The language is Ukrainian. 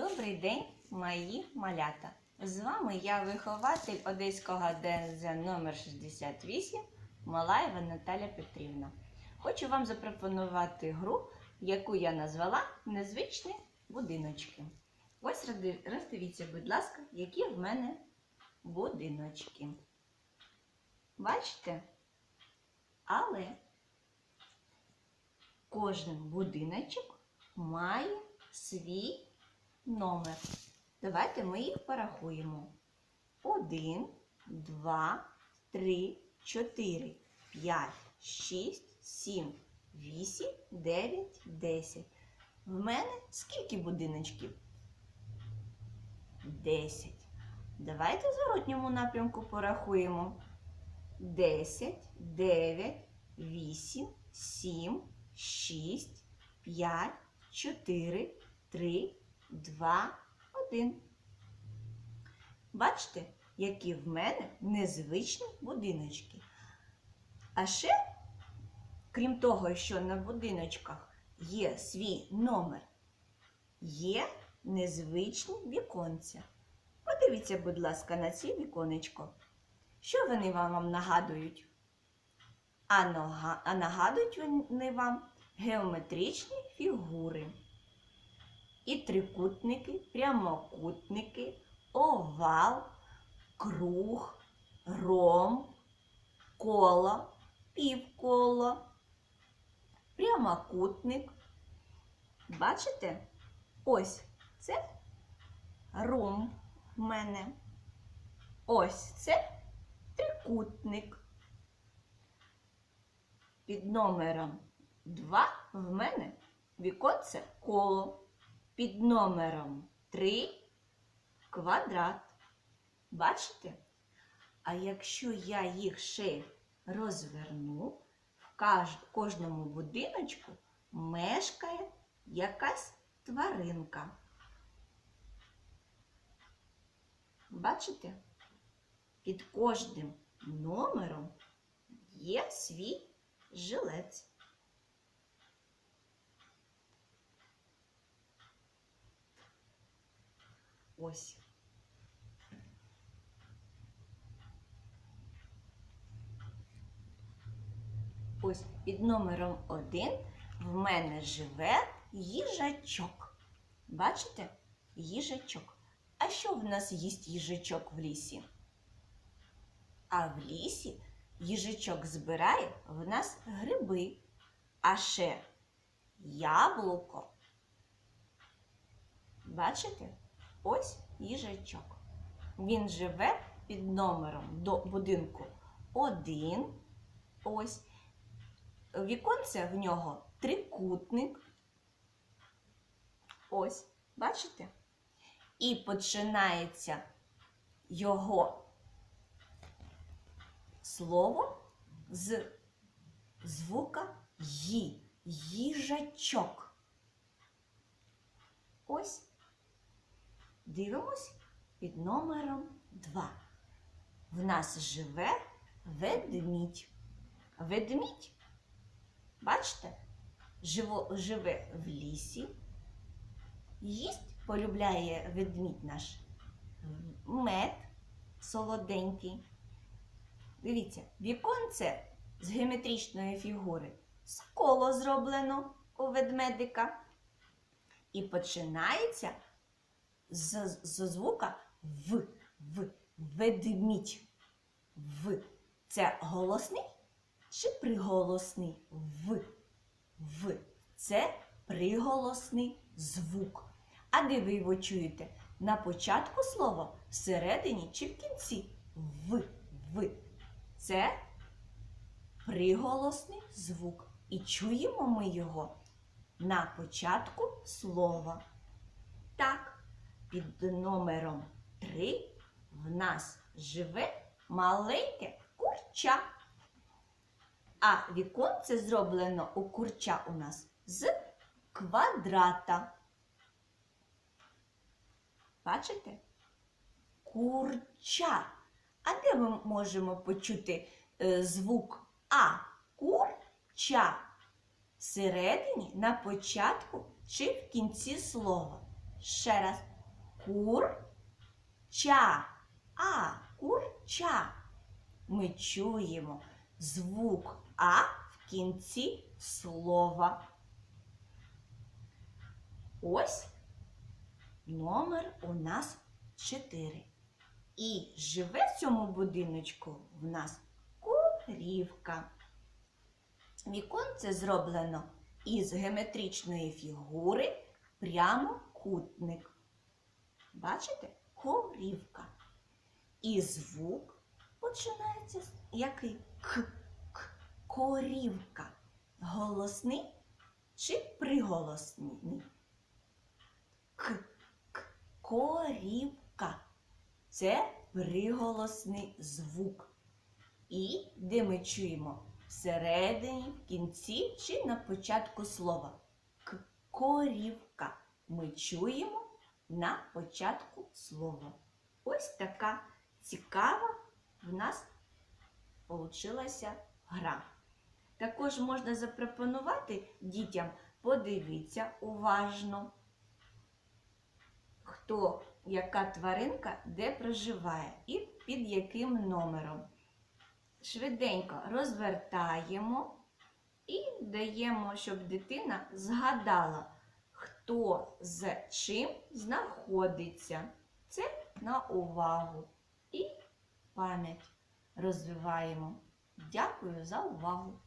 Добрий день, мої малята! З вами я, вихователь Одеського ДНЗ номер 68 Малаєва Наталя Петрівна. Хочу вам запропонувати гру, яку я назвала Незвичні будиночки. Ось роздивіться, будь ласка, які в мене будиночки. Бачите? Але кожен будиночок має свій номер. Давайте ми їх порахуємо. Один, два, три, чотири, п'ять, шість, сім, вісім, дев'ять, десять. В мене скільки будиночків? Десять. Давайте в зворотньому напрямку порахуємо. Десять, дев'ять, вісім, сім, шість, п'ять, чотири, три, два, один. Бачите, які в мене незвичні будиночки. А ще, крім того, що на будиночках є свій номер, є незвичні віконця. Подивіться, будь ласка, на ці віконечко. Що вони вам, нагадують? А нагадують вони вам геометричні фігури. І трикутники, прямокутники, овал, круг, ромб, коло, півколо, прямокутник. Бачите? Ось це ромб в мене. Ось це трикутник. Під номером 2 в мене віконце коло. Під номером 3 квадрат. Бачите? А якщо я їх ще розверну, в кожному будиночку мешкає якась тваринка. Бачите? Під кожним номером є свій жилець. Ось. Ось під номером один в мене живе їжачок. Бачите? Їжачок. А що в нас їсть їжачок в лісі? А в лісі їжачок збирає в нас гриби, а ще яблуко. Бачите? Ось їжачок. Він живе під номером до будинку 1. Ось. Віконце в нього трикутник. Ось, бачите? І починається його слово з звука «ї». Їжачок. Ось. Дивимось під номером 2. В нас живе ведмідь. Ведмідь, бачите, живо, живе в лісі. Їсть полюбляє ведмідь наш мед солоденький. Дивіться, віконце з геометричної фігури з коло зроблено у ведмедика. І починається з, з звука В, В, ведмідь. В. Це голосний чи приголосний В? В. Це приголосний звук. А де ви його чуєте? На початку слова, всередині чи в кінці? В. В. Це приголосний звук. І чуємо ми його на початку слова. Так, під номером 3 в нас живе маленьке курча. А віконце зроблено у курча у нас з квадрата. Бачите? Курча. А де ми можемо почути е, звук А? Курча. Всередині, на початку чи в кінці слова. Ще раз. Кур. Ча. А. Курча. Ми чуємо звук А в кінці слова. Ось номер у нас 4. І живе в цьому будиночку в нас курівка. Віконце зроблено із геометричної фігури прямокутник. Бачите? Корівка. І звук починається який? К. К. Корівка. Голосний чи приголосний? К. К. Корівка. Це приголосний звук. І де ми чуємо всередині, в кінці чи на початку слова. К. Корівка. Ми чуємо на початку слова. Ось така цікава в нас получилася гра. Також можна запропонувати дітям подивитися уважно, хто, яка тваринка де проживає і під яким номером. Швиденько розвертаємо і даємо, щоб дитина згадала, хто з чим знаходиться. Це на увагу і пам'ять розвиваємо. Дякую за увагу!